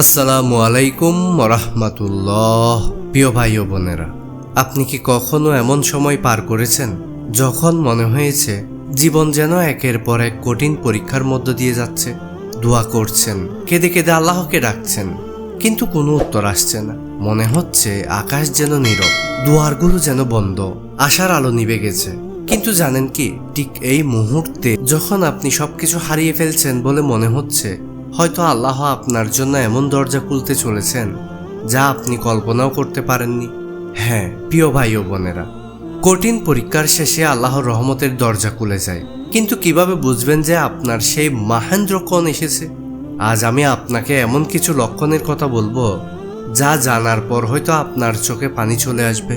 আসসালামু আলাইকুম রহমতুল্লাহ প্রিয় ভাই ও বোনেরা, আপনি কি কখনো এমন সময় পার করেছেন যখন মনে হয়েছে জীবন যেন একের পর এক কঠিন পরীক্ষার মধ্য দিয়ে যাচ্ছে? দোয়া করছেন, কেঁদে কেঁদে আল্লাহকে ডাকছেন, কিন্তু কোনো উত্তর আসছে না। মনে হচ্ছে আকাশ যেন নীরব, দুয়ারগুলো যেন বন্ধ, আশার আলো নিভে গেছে। কিন্তু জানেন কি, ঠিক এই মুহূর্তে যখন আপনি সবকিছু হারিয়ে ফেলছেন বলে মনে হচ্ছে, হয়তো আল্লাহ আপনার জন্য এমন দরজা খুলতে চলেছেন, যা আপনি কল্পনাও করতে পারেননি। হ্যাঁ প্রিয় ভাই ও বোনেরা, কঠিন পরীক্ষার শেষে আল্লাহর রহমতের দরজা খুলে যায়। কিন্তু কীভাবে বুঝবেন যে আপনার সেই মাহেন্দ্র কোণ এসেছে? আজ আমি আপনাকে এমন কিছু লক্ষণের কথা বলব, যা জানার পর হয়তো আপনার চোখে পানি চলে আসবে।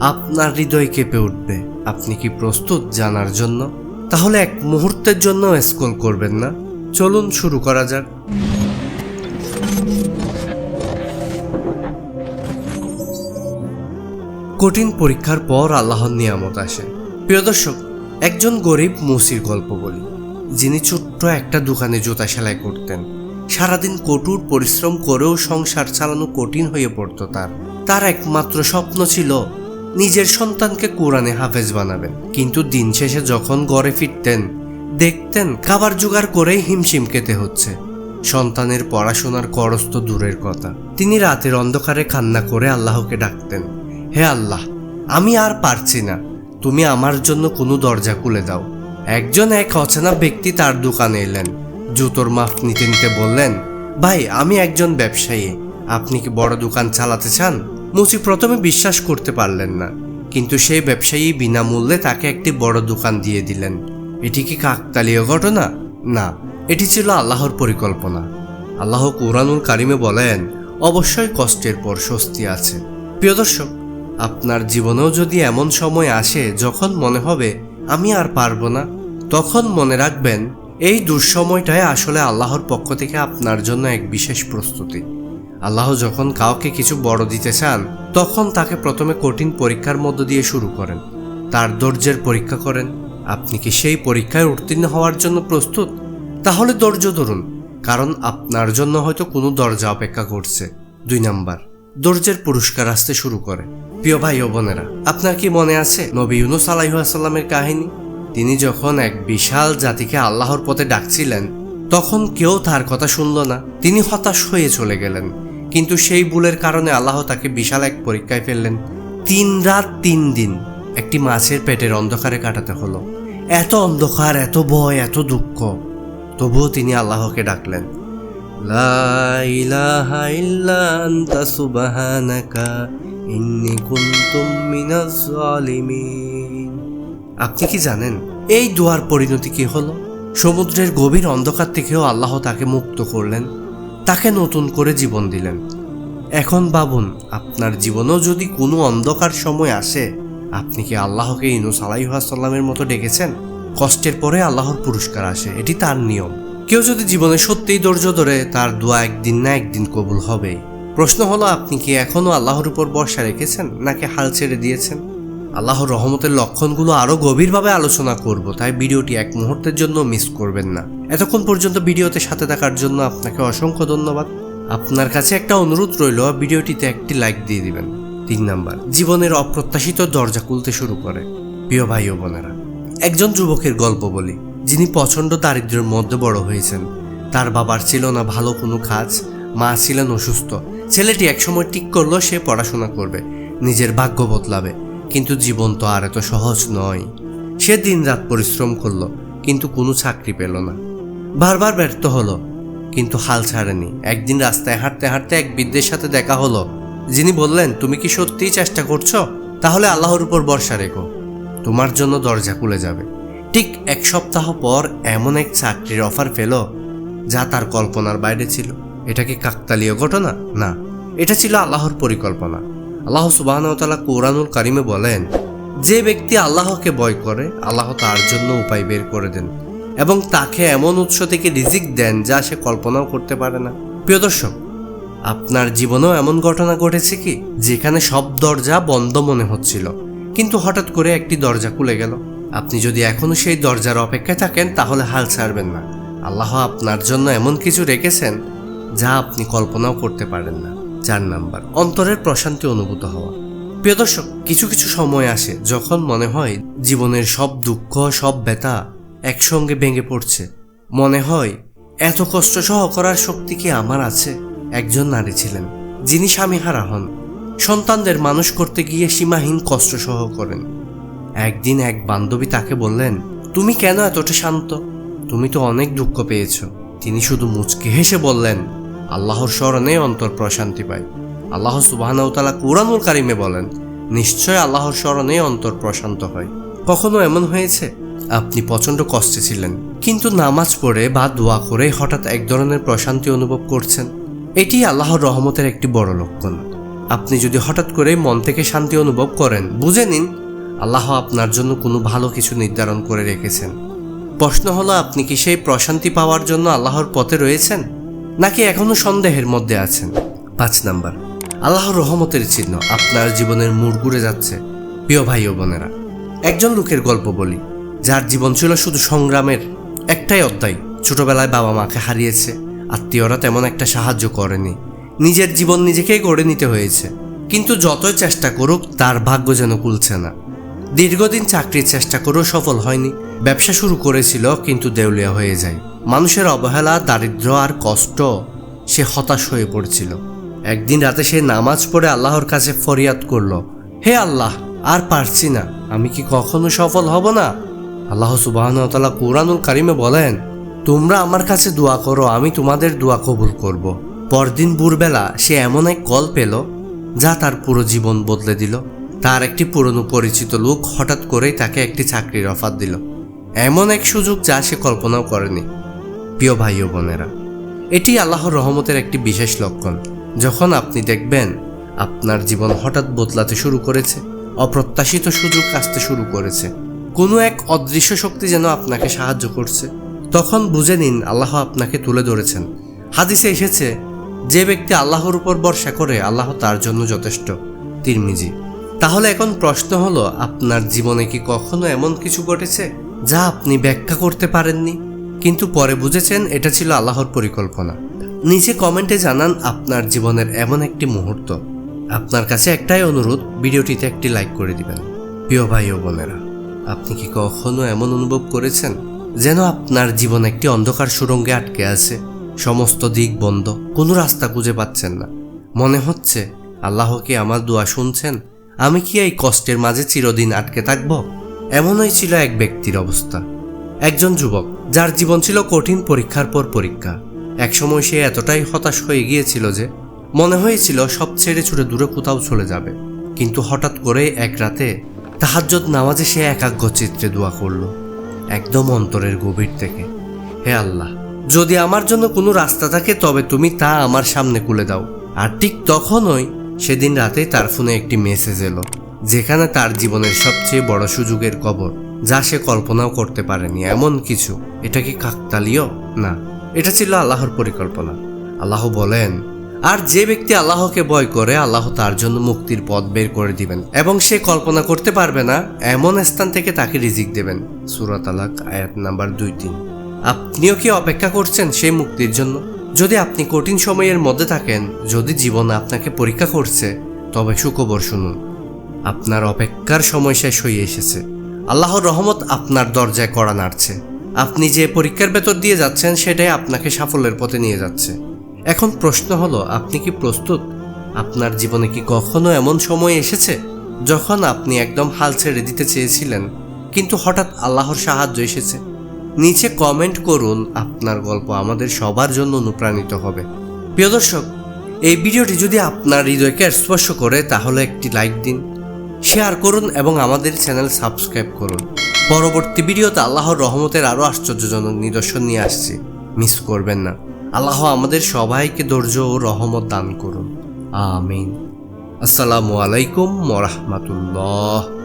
আপনার হৃদয় কেঁপে উঠবে। আপনি কি প্রস্তুত জানার জন্য? তাহলে এক মুহূর্তের জন্য স্কুল করবেন না। চলুন শুরু করা যাক। কঠিন পরীক্ষার পর আল্লাহর নিয়ামত আসে। প্রিয় দর্শক, একজন গরিব মুসির গল্প বলি। যিনি ছোট্ট একটা দোকানে জুতা সেলাই করতেন। সারাদিন কঠোর পরিশ্রম করেও সংসার চালানো কঠিন হয়ে পড়তো তার। তার একমাত্র স্বপ্ন ছিল নিজের সন্তানকে কোরআনে হাফেজ বানাবেন। কিন্তু দিন শেষে যখন ঘরে ফিরতেন, দেখতেন খাবার জোগাড় করেই হিমশিম খেতে হচ্ছে। সন্তানের পড়াশোনার খরচ তো দূরের কথা। তিনি রাতের অন্ধকারে কান্না করে আল্লাহকে ডাকতেন, হে আল্লাহ, আমি আর পারছি না। তুমি আমার জন্য কোনো দরজা খুলে দাও। একজন এক অচেনা ব্যক্তি তার দোকানে এলেন। জুতোর মাপ নিতে নিতে বললেন, ভাই, আমি একজন ব্যবসায়ী। আপনি কি বড় দোকান চালাতে চান? মুচি প্রথমে বিশ্বাস করতে পারলেন না, কিন্তু সেই ব্যবসায়ী বিনামূল্যে তাকে একটি বড় দোকান দিয়ে দিলেন। এটি কি কাকতালীয় ঘটনা? না, এটি ছিল আল্লাহর পরিকল্পনা। আল্লাহ কোরআনুল কারিমে বলেন, অবশ্যই কষ্টের পর স্বস্তি আছে। প্রিয় দর্শক, আপনার জীবনেও যদি এমন সময় আসে যখন মনে হবে, আমি আর পারব না, তখন মনে রাখবেন, এই দুঃসময়টাই আসলে আল্লাহর পক্ষ থেকে আপনার জন্য এক বিশেষ প্রস্তুতি। আল্লাহ যখন কাউকে কিছু বড় দিতে চান, তখন তাকে প্রথমে কঠিন পরীক্ষার মধ্য দিয়ে শুরু করেন। তার ধৈর্যের পরীক্ষা করেন। আপনি কি সেই পরীক্ষায় উত্তীর্ণ হওয়ার জন্য প্রস্তুত? তাহলে ধৈর্য ধরুন, কারণ আপনার জন্য হয়তো কোনো দরজা অপেক্ষা করছে। দুই নাম্বার, ধৈর্যের পুরস্কার আসতে শুরু করে। প্রিয় ভাই ও বোনেরা, আপনার কি মনে আছে নবী ইউনুস আলাইহাসাল্লামের কাহিনী? তিনি যখন এক বিশাল জাতিকে আল্লাহর পথে ডাকছিলেন, তখন কেউ তার কথা শুনল না। তিনি হতাশ হয়ে চলে গেলেন। কিন্তু সেই ভুলের কারণে আল্লাহ তাকে বিশাল এক পরীক্ষায় ফেললেন। তিন রাত তিন দিন একটি মাছের পেটের অন্ধকারে কাটাতে হলো। এত অন্ধকার, এত ভয়, এত দুঃখ। তবুও তিনি আল্লাহকে ডাকলেন আপনি কি জানেন, এই দোয়ার পরিণতি কি হলো? সমুদ্রের গভীর অন্ধকার থেকেও আল্লাহ তাকে মুক্ত করলেন। তাকে নতুন করে জীবন দিলেন। এখন ভাবুন, আপনার জীবনেও যদি কোনো অন্ধকার সময় আসে, আপনি কি আল্লাহকে ইনুস আলাইহাসাল্লামের মতো ডেকেছেন? কষ্টের পরে আল্লাহর পুরস্কার আসে, এটি তার নিয়ম। কেউ যদি জীবনে সত্যিই ধৈর্য ধরে তার দোয়া একদিন না একদিন কবুল হবে। প্রশ্ন হলো, আপনি কি এখনও আল্লাহর উপর ভরসা রেখেছেন, নাকি হাল ছেড়ে দিয়েছেন? আল্লাহর রহমতের লক্ষণগুলো আরও গভীরভাবে আলোচনা করব, তাই ভিডিওটি এক মুহূর্তের জন্য মিস করবেন না। এতক্ষণ পর্যন্ত ভিডিওতে সাথে থাকার জন্য আপনাকে অসংখ্য ধন্যবাদ। আপনার কাছে একটা অনুরোধ রইল, ভিডিওটিতে একটি লাইক দিয়ে দিবেন। তিন নাম্বার, জীবনের অপ্রত্যাশিত দরজা খুলতে শুরু করে। প্রিয় ভাই ও বোনেরা, একজন যুবকের গল্প বলি। যিনি প্রচণ্ড দারিদ্র্যের মধ্যে বড় হয়েছেন। তার বাবার ছিল না ভালো কোনো কাজ, মা ছিলেন অসুস্থ। ছেলেটি একসময় ঠিক করল, সে পড়াশোনা করবে, নিজের ভাগ্য বদলাবে। কিন্তু জীবন তো আর এত সহজ নয়। সে দিন রাত পরিশ্রম করল, কিন্তু কোনো চাকরি পেল না। বারবার ব্যর্থ হলো, কিন্তু হাল ছাড়েনি। একদিন রাস্তায় হাঁটতে হাঁটতে এক বৃদ্ধের সাথে দেখা হলো। যিনি বললেন, তুমি কি সত্যিই চেষ্টা করছ? তাহলে আল্লাহর উপর ভরসা রেখো। তোমার জন্য দরজা খুলে যাবে। ঠিক এক সপ্তাহ পর এমন এক চাকরির অফার পেল যা তার কল্পনার বাইরে ছিল। এটা কি কাকতালীয় ঘটনা? না। এটা ছিল আল্লাহর পরিকল্পনা। আল্লাহ সুবাহতালা কোরআনুল কারিমে বলেন, যে ব্যক্তি আল্লাহকে ভয় করে, আল্লাহ তার জন্য উপায় বের করে দেন। এবং তাকে এমন উৎস থেকে রিজিক দেন যা সে কল্পনাও করতে পারে না। প্রিয় দর্শক, আপনার জীবনেও এমন ঘটনা ঘটেছে কি, যেখানে সব দরজা বন্ধ মনে হচ্ছিল, কিন্তু হঠাৎ করে একটি দরজা খুলে গেল। আপনি যদি এখনও সেই দরজার অপেক্ষায় থাকেন, তাহলে হাল ছাড়বেন না। আল্লাহ আপনার জন্য এমন কিছু রেখেছেন, যা আপনি কল্পনাও করতে পারেন না। চার নাম্বার, অন্তরের প্রশান্তি অনুভূত হওয়া। প্রিয় দর্শক, কিছু কিছু সময় আসে যখন মনে হয় জীবনের সব দুঃখ, সব ব্যথা একসঙ্গে ভেঙে পড়ছে। মনে হয়, এত কষ্ট সহ করার শক্তি কি আমার আছে? একজন নারী ছিলেন, যিনি স্বামী হারা হন। সন্তানদের মানুষ করতে গিয়ে সীমাহীন কষ্ট সহ করেন। একদিন এক বান্ধবী তাকে বললেন, তুমি কেন এতটা শান্ত? তুমি তো অনেক দুঃখ পেয়েছ। তিনি শুধু মুচকে হেসে বললেন, আল্লাহর স্মরণে অন্তর প্রশান্তি পায় আল্লাহ সুবাহানাউতালা কুরানুল কারিমে বলেন, নিশ্চয় আল্লাহর স্মরণে অন্তর প্রশান্ত হয়। কখনো এমন হয়েছে? আপনি প্রচণ্ড কষ্টে ছিলেন। কিন্তু নামাজ পড়ে বা দোয়া করে হঠাৎ এক ধরনের প্রশান্তি অনুভব করছেন। এটি আল্লাহর রহমতের একটি বড় লক্ষণ। আপনি যদি হঠাৎ করে মন থেকে শান্তি অনুভব করেন, বুঝে নিন, আল্লাহ আপনার জন্য কোনো ভালো কিছু নির্ধারণ করে রেখেছেন। প্রশ্ন হলো, আপনি কি সেই প্রশান্তি পাওয়ার জন্য আল্লাহর পথে রয়েছেন, নাকি এখনও সন্দেহের মধ্যে আছেন? পাঁচ নাম্বার। আল্লাহর রহমতের চিহ্ন আপনার জীবনের মুড় ঘুরে যাচ্ছে। প্রিয় ভাই ও বোনেরা, একজন লোকের গল্প বলি। যার জীবন ছিল শুধু সংগ্রামের একটাই অধ্যায়। ছোটবেলায় বাবা মাকে হারিয়েছে, আত্মীয়রা তেমন একটা সাহায্য করেনি। নিজের জীবন নিজেকেই গড়ে নিতে হয়েছে। কিন্তু যতই চেষ্টা করুক, তার ভাগ্য যেন কুলছে না। দীর্ঘদিন চাকরির চেষ্টা করেও সফল হয়নি। ব্যবসা শুরু করেছিল, কিন্তু দেউলিয়া হয়ে যায়। মানুষের অবহেলা দারিদ্র্য আর কষ্ট, সে হতাশ হয়ে পড়ছিল। একদিন রাতে সে নামাজ পড়ে আল্লাহর কাছে ফরিয়াদ করল, হে আল্লাহ, আর পারছি না। আমি কি কখনো সফল হব না? আল্লাহ সুবাহতালা কুরআনুল কারিমে বলেন, তোমরা আমার কাছে দোয়া করো, আমি তোমাদের দোয়া কবুল করব। পরদিন ভোরবেলা সে এমন এক কল পেল, যা তার পুরো জীবন বদলে দিল। তার একটি পুরনো পরিচিত লোক হঠাৎ করেই তাকে একটি চাকরির অফার দিল। এমন এক সুযোগ যা সে কল্পনাও করেনি। প্রিয় ভাই ও বোনেরা, এটি আল্লাহর রহমতের একটি বিশেষ লক্ষণ। যখন আপনি দেখবেন আপনার জীবন হঠাৎ বদলাতে শুরু করেছে, অপ্রত্যাশিত সুযোগ আসতে শুরু করেছে কোনো এক অদৃশ্য শক্তি যেন আপনাকে সাহায্য করছে। তখন বুঝে নিন, আল্লাহ আপনাকে তুলে ধরেছেন। হাদিসে এসেছে, যে ব্যক্তি আল্লাহর উপর ভরসা করে, আল্লাহ তার জন্য যথেষ্ট। তিরমিজি, তাহলে এখন প্রশ্ন হলো, আপনার জীবনে কি কখনো এমন কিছু ঘটেছে, যা আপনি ব্যাখ্যা করতে পারেননি? কিন্তু পরে বুঝেছেন, এটা ছিল আল্লাহর পরিকল্পনা। নিচে কমেন্টে জানান, আপনার জীবনের এমন একটি মুহূর্ত। আপনার কাছে একটাই অনুরোধ, ভিডিওটিতে একটি লাইক করে দিবেন। প্রিয় ভাই ও বোনেরা আপনি কি কখনো এমন অনুভব করেছেন যেন আপনার জীবন একটি অন্ধকার সুরঙ্গে আটকে আছে? সমস্ত দিক বন্ধ, কোনো রাস্তা খুঁজে পাচ্ছেন না। মনে হচ্ছে, আল্লাহ কি আমার দোয়া শুনছেন? আমি কি এই কষ্টের মাঝে চিরদিন আটকে থাকব? এমনই ছিল এক ব্যক্তির অবস্থা। একজন যুবক, যার জীবন ছিল কঠিন পরীক্ষার পর পরীক্ষা। একসময় সে এতটাই হতাশ হয়ে গিয়েছিল যে, মনে হয়েছিল সব ছেড়ে ছুড়ে দূরে কোথাও চলে যাবে। কিন্তু হঠাৎ করে এক রাতে তাহাজ্জত নামাজে সে একাগ্র চিত্রে দোয়া করল, একদম অন্তরের গভীর থেকে। হে আল্লাহ, যদি আমার জন্য কোনো রাস্তা থাকে, তবে তুমি তা আমার সামনে খুলে দাও। আর ঠিক তখনই সেদিন রাতে তার ফোনে একটি মেসেজ এলো, যেখানে তার জীবনের সবচেয়ে বড় সুযোগের কবর, যা সে কল্পনাও করতে পারেনি। এমন কিছু? এটা কি কাকতালীয়? না, এটা ছিল আল্লাহর পরিকল্পনা। আল্লাহ বলেন আর যে ব্যক্তি আল্লাহকে ভয় করে, আল্লাহ তার জন্য মুক্তির পথ বের করে দিবেন এবং সে কল্পনা করতে পারবে না, এমন স্থান থেকে তাকে রিজিক দেবেন। সুরাত আলাক আয়াত নাম্বার দুই তিন। আপনিও কি অপেক্ষা করছেন সেই মুক্তির জন্য? যদি আপনি কঠিন সময়ের মধ্যে থাকেন, যদি জীবন আপনাকে পরীক্ষা করছে, তবে সুখবর শুনুন, আপনার অপেক্ষার সময় শেষ হয়ে এসেছে। আল্লাহর রহমত আপনার দরজায় কড়া নাড়ছে। আপনি যে পরীক্ষার ভেতর দিয়ে যাচ্ছেন, সেটাই আপনাকে সাফল্যের পথে নিয়ে যাচ্ছে। এখন প্রশ্ন হলো, আপনি কি প্রস্তুত? আপনার জীবনে কি কখনো এমন সময় এসেছে যখন আপনি একদম হাল ছেড়ে দিতে চেয়েছিলেন, কিন্তু হঠাৎ আল্লাহর সাহায্য এসেছে? নিচে কমেন্ট করুন, আপনার গল্প আমাদের সবার জন্য অনুপ্রাণিত হবে। প্রিয় দর্শক, এই ভিডিওটি যদি আপনার হৃদয়কে স্পর্শ করে, তাহলে একটি লাইক দিন শেয়ার করুন এবং আমাদের চ্যানেল সাবস্ক্রাইব করুন। পরবর্তী ভিডিওতে আল্লাহর রহমতের আরও আশ্চর্যজনক নিদর্শন নিয়ে আসছি। মিস করবেন না। আল্লাহ আমাদের সবাইকে ধৈর্য ও রহমত দান করুন। আমিন। আসসালামু আলাইকুম ওরহমতুল্লাহ